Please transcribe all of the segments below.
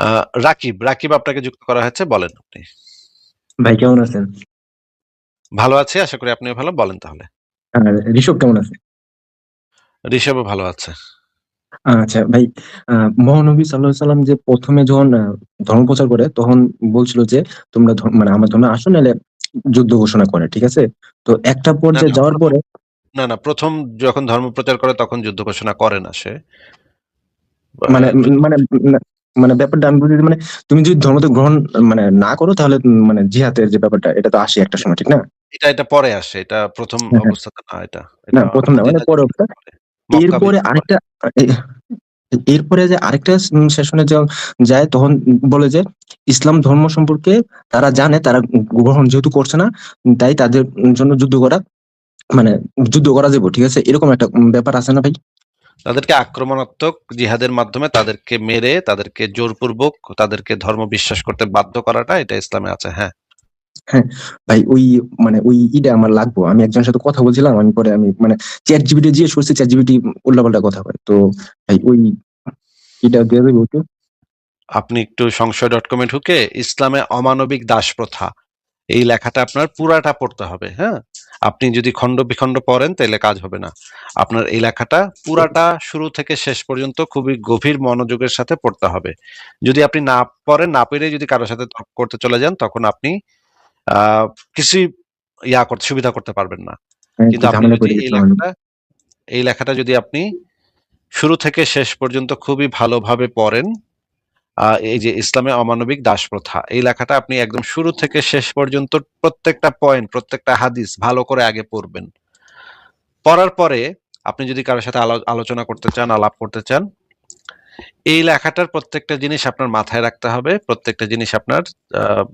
আহ, রাকিব রাকিব আপনাকে যুক্ত করা হয়েছে বলেন আপনি। ভাই কেমন আছেন? ভালো আছে আশা করি আপনিও ভালো বলেন তাহলে। ঋষভ কেমন আছে? ঋষভও ভালো আছে। আচ্ছা ভাই মহানবী সাল্লাহ সাল্লাম যে প্রথমে যখন ধর্ম প্রচার করে তখন বলছিল যে তোমরা মানে আমার ধর্মে আসো নাহলে যুদ্ধ ঘোষণা করে ঠিক আছে? তো একটা পর্যায়ে যাওয়ার পরে না না প্রথম যখন ধর্ম প্রচার করে তখন যুদ্ধ ঘোষণা করে না সে। মানে মানে মানে ব্যাপারটা আমি বুঝি মানে তুমি যদি ধর্মতে গ্রহণ মানে না করো তাহলে মানে জিহাদের যে ব্যাপারটা এটা তো আসে একটা সময় ঠিক না? এটা এটা পরে আসে এটা প্রথম হ্যাঁ, হ্যাঁ। অবস্থাতে না এটা না প্রথম না মানে পরে অবস্থা। এরপরে আরেকটা এরপরে যে আরেকটা সেশনে যায় তখন বলে যে ইসলাম ধর্ম সম্পর্কে তারা জানে তারা গ্রহণ যেহেতু করছে না তাই তাদের জন্য যুদ্ধ করা মানে যুদ্ধ করা যাবে ঠিক আছে? এরকম একটা ব্যাপার আছে না ভাই? তাদেরকে আক্রমণাত্মক জিহাদের মাধ্যমে তাদেরকে মেরে তাদেরকে জোরপূর্বক তাদেরকে ধর্ম বিশ্বাস করতে বাধ্য করাটা এটা ইসলামে আছে হ্যাঁ। হ্যাঁ ভাই ওই মানে ওই ইটা আমার লাগবো। আমি একজনের সাথে কথা বলছিলাম আমি পরে আমি মানে চ্যাট জিবিটি জিজ্ঞেস করছি চ্যাট জিবিটি উল্লাপাল্টা কথা হয় তো ভাই ওই ইটা দিয়ে দেবো একটু আপনি একটু সংশয় ডট কমে ঢুকে ইসলামে অমানবিক দাস প্রথা এই লেখাটা আপনার পুরাটা পড়তে হবে হ্যাঁ। আপনি যদি খণ্ড বিখণ্ড পড়েন তাহলে কাজ হবে না। আপনার এই লেখাটা পুরাটা শুরু থেকে শেষ পর্যন্ত খুবই গভীর মনোযোগের সাথে পড়তে হবে। যদি আপনি না পড়েন না পেরে যদি কারোর সাথে তর্ক করতে চলে যান তখন আপনি আহ কিছুই ইয়া করতে সুবিধা করতে পারবেন না। কিন্তু আপনি যদি এই লেখাটা এই লেখাটা যদি আপনি শুরু থেকে শেষ পর্যন্ত খুবই ভালোভাবে পড়েন এই যে ইসলামে অমানবিক দাস প্রথা এই লেখাটা আপনি একদম শুরু থেকে শেষ পর্যন্ত প্রত্যেকটা পয়েন্ট প্রত্যেকটা হাদিস ভালো করে আগে পড়বেন। পড়ার পরে আপনি যদি কারোর সাথে আলো- আলোচনা করতে চান, আলাপ করতে চান, এই লেখাটার প্রত্যেকটা জিনিস আপনার মাথায় রাখতে হবে, প্রত্যেকটা জিনিস আপনার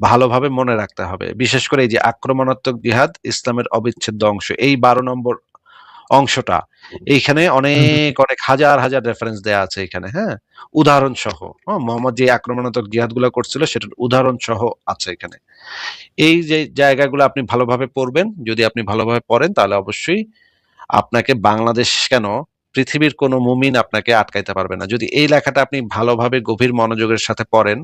ভালোভাবে মনে রাখতে হবে। বিশেষ করে এই যে আক্রমণাত্মক জিহাদ, ইসলামের অবিচ্ছেদ্য অংশ, এই বারো নম্বর অংশটা। এইখানে অনেক অনেক হাজার হাজার রেফারেন্স দেয়া আছে এখানে হ্যাঁ? উদাহরণ সহ মোহাম্মদ যে আক্রমণাত্মক জিহাদগুলা করছিল সেটার উদাহরণ সহ আছে এখানে। এই যে জায়গাগুলো আপনি ভালোভাবে পড়বেন যদি আপনি ভালোভাবে পড়েন তাহলে অবশ্যই আপনাকে বাংলাদেশ কেন পৃথিবীর কোনো মুমিন আপনাকে আটকাইতে পারবে না। যদি এই লেখাটা আপনি ভালোভাবে গভীর মনোযোগের সাথে পড়েন,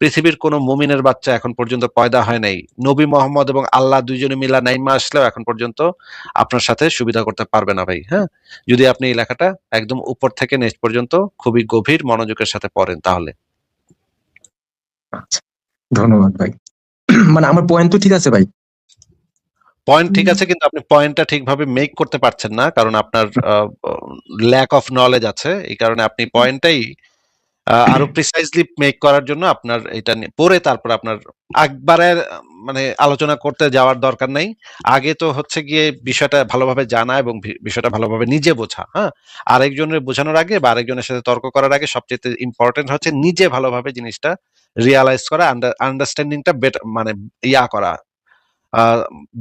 পৃথিবীর কোনো মুমিনের বাচ্চা এখন পর্যন্ত পয়দা হয় নাই। নবী মোহাম্মদ এবং আল্লাহ দুইজনে মিলা নাইমা আসলেও এখন পর্যন্ত আপনার সাথে সুবিধা করতে পারবে না ভাই হ্যাঁ? যদি আপনি এই লেখাটা একদম উপর থেকে নেক্সট পর্যন্ত খুবই গভীর মনোযোগের সাথে পড়েন তাহলে। আচ্ছা ধন্যবাদ ভাই। মানে আমার পয়েন্ট তো ঠিক আছে ভাই। পয়েন্ট ঠিক আছে কিন্তু আপনি পয়েন্টটা ঠিকভাবে মেক করতে পারছেন না কারণ আপনার ল্যাক অফ নলেজ আছে। এই কারণে আপনি পয়েন্টটাই আরও প্রিসাইজলি মেক করার জন্য আপনার এটা নিয়ে- পড়ে তারপর আপনার একবারে মানে আলোচনা করতে যাওয়ার দরকার নাই। আগে তো হচ্ছে গিয়ে বিষয়টা ভালোভাবে জানা এবং বিষয়টা ভালোভাবে নিজে বোঝা হ্যাঁ? আরেকজনের বোঝানোর আগে বা আরেকজনের সাথে তর্ক করার আগে সবচেয়ে ইম্পর্টেন্ট হচ্ছে নিজে ভালোভাবে জিনিসটা রিয়ালাইজ করা আন্ডারস্ট্যান্ডিংটা বেটার মানে ইয়া করা।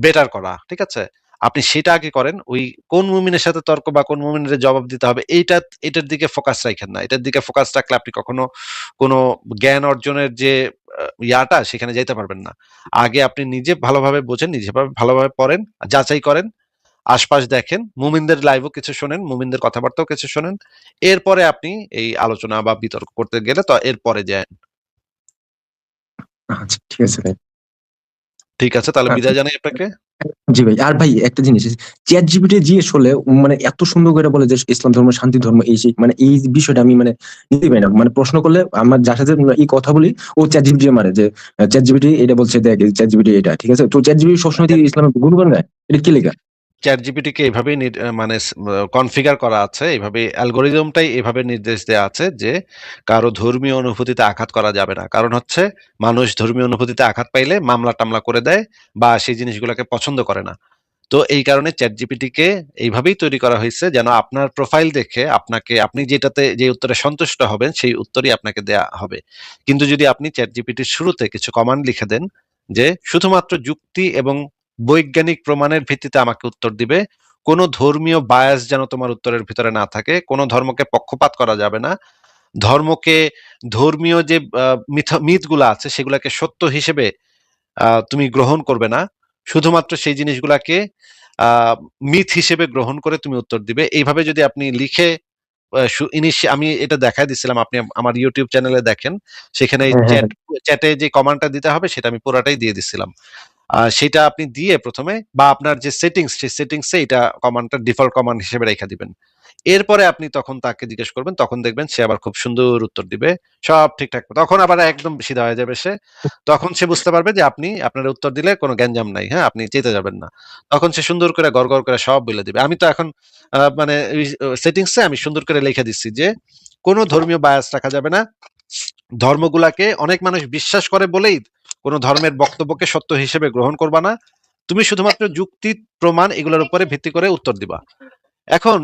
বেটার করা, ঠিক আছে? আপনি সেটা আগে করেন, ওই কোন মুমিনের সাথে তর্ক বা কোন মুমিনের জবাব দিতে হবে, এইটা, এটার দিকে ফোকাস রাখেন না। এটার দিকে ফোকাস রাখলে আপনি কখনো কোনো জ্ঞান অর্জনের যে ইয়াটা, সেখানে যাইতে পারবেন না। আগে আপনি নিজে ভালোভাবে বোঝেন, নিজে ভালোভাবে পড়েন, যাচাই করেন, আশপাশ দেখেন, মুমিনদের লাইভও কিছু শোনেন, মুমিনদের কথাবার্তাও কিছু শোনেন। এরপরে আপনি এই আলোচনা বা বিতর্ক করতে গেলে তো এরপরে যান। আচ্ছা ঠিক আছে ভাই। ঠিক আছে তাহলে আচ্ছা। বিদায় জানাই আপনাকে। জি ভাই আর ভাই একটা জিনিস চ্যাট জিপিটি জিজ্ঞেস করলে উম মানে এত সুন্দর করে বলে যে ইসলাম ধর্ম শান্তি ধর্ম এই সেই মানে এই বিষয়টা আমি মানে নিতে পারি না। মানে প্রশ্ন করলে আমার যার সাথে এই কথা বলি ও চ্যাট জিপিটি মারে যে চ্যাট জিপিটি এটা বলছে দেখ চ্যাট জিপিটি এটা ঠিক আছে? তো চ্যাট জিপিটি সবসময় ইসলামের গুণগান গায়? এটা কি লেখা? চ্যাট জিপিটি কে এভাবেই মানে কনফিগার করা আছে এইভাবে অ্যালগোরিদমটাই এভাবে নির্দেশ দেওয়া আছে যে কারও ধর্মীয় অনুভূতিতে আঘাত করা যাবে না। কারণ হচ্ছে মানুষ ধর্মীয় অনুভূতিতে আঘাত পাইলে মামলা টামলা করে দেয় বা সেই জিনিসগুলোকে পছন্দ করে না। তো এই কারণে চ্যাট জিপিটি কে এইভাবেই তৈরি করা হয়েছে যেন আপনার প্রোফাইল দেখে আপনাকে, আপনি যেটাতে, যে উত্তরে সন্তুষ্ট হবেন সেই উত্তরই আপনাকে দেয়া হবে। কিন্তু যদি আপনি চ্যাট জিপিটির শুরুতে কিছু কমান্ড লিখে দেন যে শুধুমাত্র যুক্তি এবং বৈজ্ঞানিক প্রমাণের ভিত্তিতে আমাকে উত্তর দিবে। কোনো ধর্মীয় বায়াস যেন তোমার উত্তরের ভিতরে না থাকে কোনো ধর্মকে পক্ষপাত করা যাবে না। ধর্মকে ধর্মীয় যে মিথগুলো আছে সেগুলোকে সত্য হিসেবে আহ, তুমি গ্রহণ করবে না। শুধুমাত্র সেই জিনিসগুলাকে আহ মিথ হিসেবে গ্রহণ করে তুমি উত্তর দিবে। এইভাবে যদি আপনি লিখে আমি এটা দেখাই দিছিলাম আপনি আমার ইউটিউব চ্যানেলে দেখেন। সেখানে হ্যাঁ, হ্যাঁ, চ্যাট চ্যাটে যে কমান্ডটা দিতে হবে সেটা আমি পুরাটাই দিয়ে দিছিলাম। সেটা আপনি দিয়ে প্রথমে বা আপনার যে সেটিংস সেই সেটিংসে এটা কমান্ডটা ডিফল্ট কমান্ড হিসেবে রেখে দিবেন। এরপরে আপনি তখন তাকে জিজ্ঞেস করবেন, তখন দেখবেন সে আবার খুব সুন্দর উত্তর দিবে, সব ঠিকঠাক। তখন আবার একদম সিধা হয়ে যাবে সে। তখন সে বুঝতে পারবে যে আপনি, আপনার উত্তর দিলে কোনো গ্যাঞ্জাম নাই হ্যাঁ আপনি চেতে যাবেন না। তখন সে সুন্দর করে গড় গড় করে সব বলে দিবে। আমি তো এখন মানে সেটিংসে আমি সুন্দর করে লিখে দিচ্ছি যে, কোনো ধর্মীয় বায়াস রাখা যাবে না। ধর্মগুলাকে অনেক মানুষ বিশ্বাস করে বলেই কোনো ধর্মের বক্তব্যকে সত্য হিসেবে গ্রহণ করবা না। তুমি শুধুমাত্র যুক্তি, প্রমাণ এগুলোর উপরে ভিত্তি করে উত্তর দিবা। এখন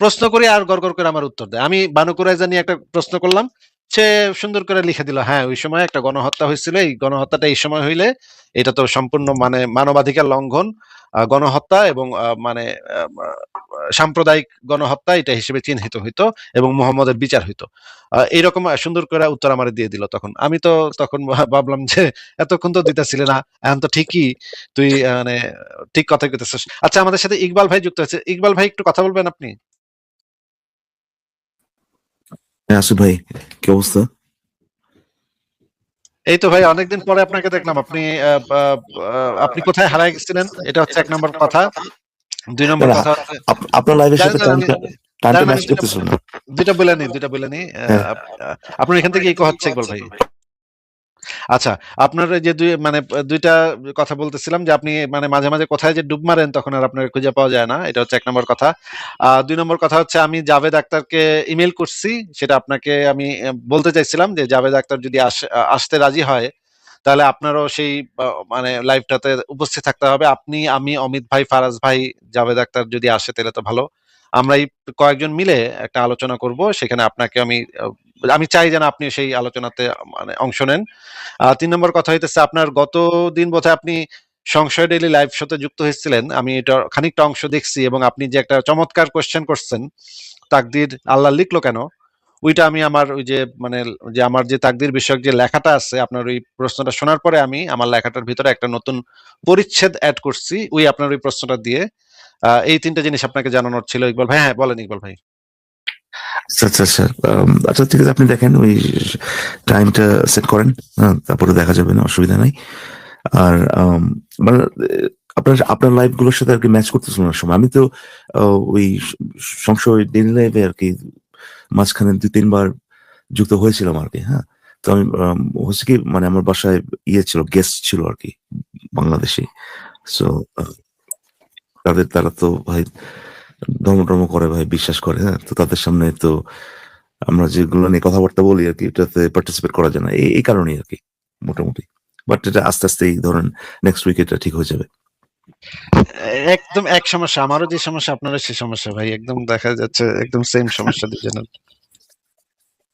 প্রশ্ন করে আর গড় করে আমার উত্তর দেয় আমি বানুকুরাইজা নিয়ে একটা প্রশ্ন করলাম। সে সুন্দর করে লিখে দিল হ্যাঁ ওই সময় একটা গণহত্যা হয়েছিল। এই গণহত্যাটা এই সময় হইলে এটা তো সম্পূর্ণ মানে মানবাধিকার লঙ্ঘন গণহত্যা এবং মানে সাম্প্রদায়িক গণহত্যা এটা হিসেবে চিহ্নিত হইতো এবং মোহাম্মদের বিচার হইতো। এইরকম সুন্দর করে উত্তর আমার দিয়ে দিল তখন। আমি তো তখন ভাবলাম যে এতক্ষণ তো দিতেছিলে না, এখন তো ঠিকই তুই মানে ঠিক কথা কইতেছিস। আচ্ছা আমাদের সাথে ইকবাল ভাই যুক্ত হয়েছে। ইকবাল ভাই, একটু কথা বলবেন আপনি? হ্যাঁ আসিফ ভাই কি অবস্থা? এই তো ভাই অনেকদিন পরে আপনাকে দেখলাম। আপনি আপনি কোথায় হারায় গেছিলেন? এটা হচ্ছে এক নম্বর কথা। দুই নম্বর কথা আপনার লাইভের সাথে টাইমটা ম্যাচ দুইটা- বলে নি দুইটা বলে নি হ্যাঁ। আপনার এখান থেকে ইকো হচ্ছে একবার ভাই। আচ্ছা আপনার যে দুই মানে দুইটা কথা বলতেছিলাম যে আপনি মানে মাঝে মাঝে কোথায় যে ডুব মারেন তখন আর আপনার খুঁজে পাওয়া যায় না, এটা হচ্ছে এক নম্বর কথা। দুই নম্বর কথা হচ্ছে আমি জাভেদ আক্তারকে ইমেল করছি, সেটা আপনাকে আমি বলতে চাইছিলাম যে জাভেদ আক্তার যদি আস- আসতে রাজি হয়, তাহলে আপনারও সেই মানে লাইভটাতে উপস্থিত থাকতে হবে। আপনি, আমি, অমিত ভাই, ফারাজ ভাই, জাভেদ আক্তার যদি আসে তাহলে তো ভালো। আমরা এই কয়েকজন মিলে একটা আলোচনা করব, সেখানে আপনাকে আমি আমি চাই যেন আপনি সেই আলোচনাতে মানে অংশ নেন। তিন নম্বর কথা হইতেছে, আপনার গত দিন বোধহয় আপনি সংশয় ডেইলি লাইভ শোতে যুক্ত হয়েছিলেন। আমি এটা খানিকটা অংশ দেখছি এবং আপনি যে একটা চমৎকার কোশ্চেন করছেন, তাকদির আল্লাহ লিখলো কেন? ওইটা আমি আমার ওই যে মানে যে আমার যে তাকদির বিষয়ক যে লেখাটা আছে, আপনার ওই প্রশ্নটা শোনার পরে আমি আমার লেখাটার ভিতরে একটা নতুন পরিচ্ছেদ অ্যাড করছি ওই আপনার ওই প্রশ্নটা দিয়ে। এই তিনটা জিনিস আপনাকে জানানোর ছিল। ইকবাল ভাই হ্যাঁ বলেন ইকবাল ভাই। আচ্ছা আচ্ছা আচ্ছা আচ্ছা ঠিক আছে আপনি দেখেন ওই টাইমটা সেট করেন হ্যাঁ, তারপরে দেখা যাবে না অসুবিধা নাই। আর মানে আপনার আপনার লাইভগুলোর সাথে আর ম্যাচ করতেছিল না সময়। আমি তো ওই সংশয় ডেলি লাইভে আর কি মাঝখানে দুই তিনবার যুক্ত হয়েছিলাম আর কি হ্যাঁ। তো আমি আম, হচ্ছে কি মানে আমার বাসায় ইয়ে ছিল গেস্ট ছিল আর কি বাংলাদেশি। সো তাদের তারা তো ভাই ধর্ম টর্ম করে ভাই বিশ্বাস করে হ্যাঁ? তো তাদের সামনে তো আমরা যেগুলো নিয়ে কথাবার্তা বলি আর কি এটাতে পার্টিসিপেট করা যায় না। এই এই কারণেই আর কি মোটামুটি। বাট এটা আস্তে আস্তেই ধরেন নেক্সট উইক এটা ঠিক হয়ে যাবে। একদম এক সমস্যা আমারও যে সমস্যা আপনারও সেই সমস্যা ভাই একদম দেখা যাচ্ছে একদম সেম সমস্যা দুজনের।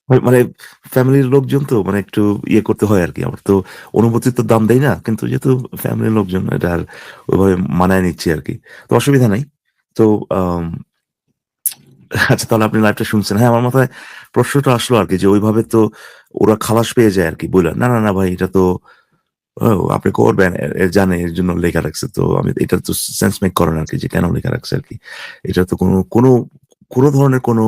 মানে ফ্যামিলির লোকজন তো মানে একটু ইয়ে করতে হয় আর কি আমার তো অনুভূতির তো দাম দেয় না কিন্তু যেহেতু ফ্যামিলির লোকজন এটা আর ওইভাবে মানায় নিচ্ছি আর কি। তো অসুবিধা নাই। তো আচ্ছা তাহলে আপনি লাইভটা শুনছেন। হ্যাঁ আমার মাথায় প্রশ্নটা আসলো আর কি যে ওইভাবে তো ওরা খালাস পেয়ে যায় আর কি বললেন না না না ভাই, এটা তো আপনি করবেন জানে, এর জন্য লেখা রাখছে। তো আমি, এটা তো সেন্স মেক করেন আর কি যে কেন লেখা রাখছে আর কি। এটা তো কোনো কোনো কোনো ধরনের কোনো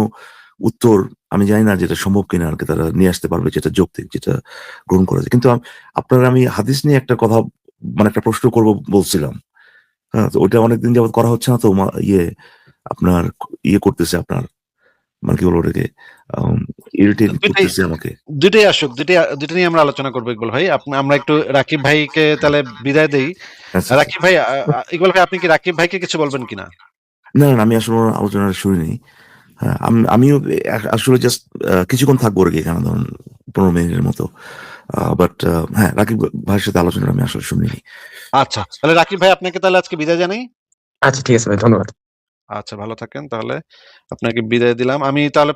উত্তর আমি জানি না যেটা সম্ভব কিনা আর কি, তারা নিয়ে আসতে পারবে যেটা যৌক্তিক, যেটা গ্রহণ করেছে কিন্তু আপনার আমি হাদিস নিয়ে একটা কথা মানে একটা প্রশ্ন করব বলছিলাম। হ্যাঁ তো ওইটা অনেকদিন যাবত করা হচ্ছে না তো ইয়ে আপনার ইয়ে করতেছে আপনার মানে কি বলব ওটাকে ইরিটেট করতেছে আমাকে। দুইটাই আসুক দুইটাই দুইটা নিয়ে আমরা আলোচনা করব ইকবাল ভাই। আমরা একটু রাকিব ভাইকে তাহলে বিদায় দেই। আচ্ছা, রাকিব ভাই ইকবাল ভাই আপনি কি রাকিব ভাইকে কিছু বলবেন কিনা? না না আমি আসলে ওর আলোচনাটা শুনিনি। হ্যাঁ আমি আমিও আসলে জাস্ট কিছুক্ষণ থাকব আর কি এখানে ধরুন পনেরো মিনিটের মতো। বাট হ্যাঁ রাকিব ভাইয়ের সাথে আলোচনা আমি আসলে শুনিনি আচ্ছা তাহলে রাকিব ভাই আপনাকে তাহলে আজকে বিদায় জানাই? আচ্ছা ঠিক আছে ভাই ধন্যবাদ। আচ্ছা ভালো থাকেন তাহলে। আপনাকে বিদায় দিলাম। আমি তাহলে